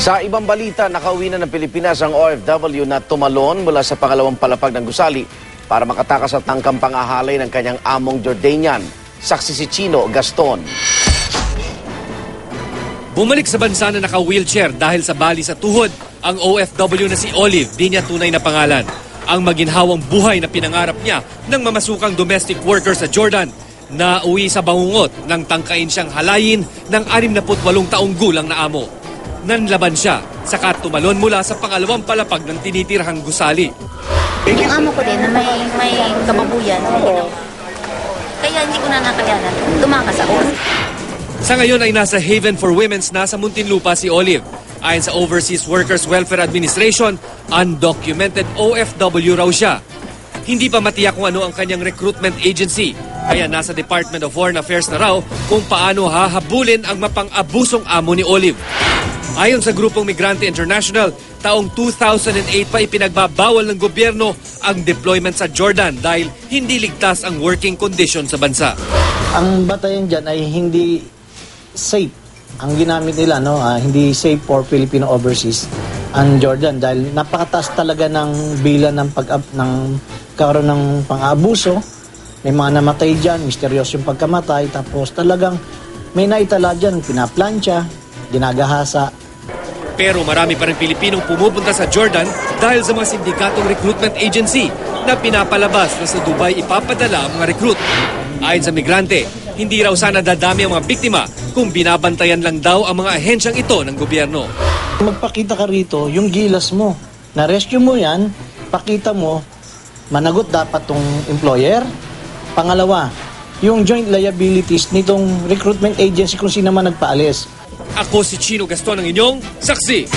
Sa ibang balita, nakauwi na ng Pilipinas ang OFW na tumalon mula sa pangalawang palapag ng gusali para makatakas at tangkang pangahalay ng kanyang among Jordanian. Saksi si Chino Gaston. Bumalik sa bansa na naka-wheelchair dahil sa bali sa tuhod ang OFW na si Olive, di niya tunay na pangalan. Ang maginhawang buhay na pinangarap niya ng mamasukang domestic worker sa Jordan na uwi sa bangungot nang tangkain siyang halayin ng 68 taong gulang na amo. Nanlaban siya, saka tumalon mula sa pangalawang palapag ng tinitirhang gusali. Yung amo ko din na may, may kababuyan. Kaya hindi ko na nakayanan. Tumakas ako. Sa ngayon ay nasa Haven for Women's na sa Muntinlupa si Olive. Ayon sa Overseas Workers Welfare Administration, undocumented OFW raw siya. Hindi pa matiyak kung ano ang kanyang recruitment agency. Kaya nasa Department of Foreign Affairs na raw kung paano hahabulin ang mapang-abusong amo ni Olive. Ayon sa grupong Migrante International, taong 2008 pa ipinagbabawal ng gobyerno ang deployment sa Jordan dahil hindi ligtas ang working condition sa bansa. ang batayan dyan ay hindi safe. Ang ginamit nila, no, ah, hindi safe for Filipino overseas ang Jordan dahil napakataas talaga ng bilan ng pag ng karoon ng pang-abuso. May mga namatay dyan, misteryoso yung pagkamatay, tapos talagang may naitala dyan, pinaplansya, ginagahasa, Pero marami pa rin Pilipinong pumupunta sa Jordan dahil sa mga sindikatong recruitment agency na pinapalabas na sa Dubai ipapadala ang mga recruit. Ayon sa migrante, hindi raw sana dadami ang mga biktima kung binabantayan lang daw ang mga ahensyang ito ng gobyerno. Magpakita ka rito, yung gilas mo. Na-rescue mo yan, pakita mo, managot dapat tong employer. Pangalawa, yung joint liabilities nitong recruitment agency kung sino man nagpaalis. Ako si Chino Gaston ang inyong saksi.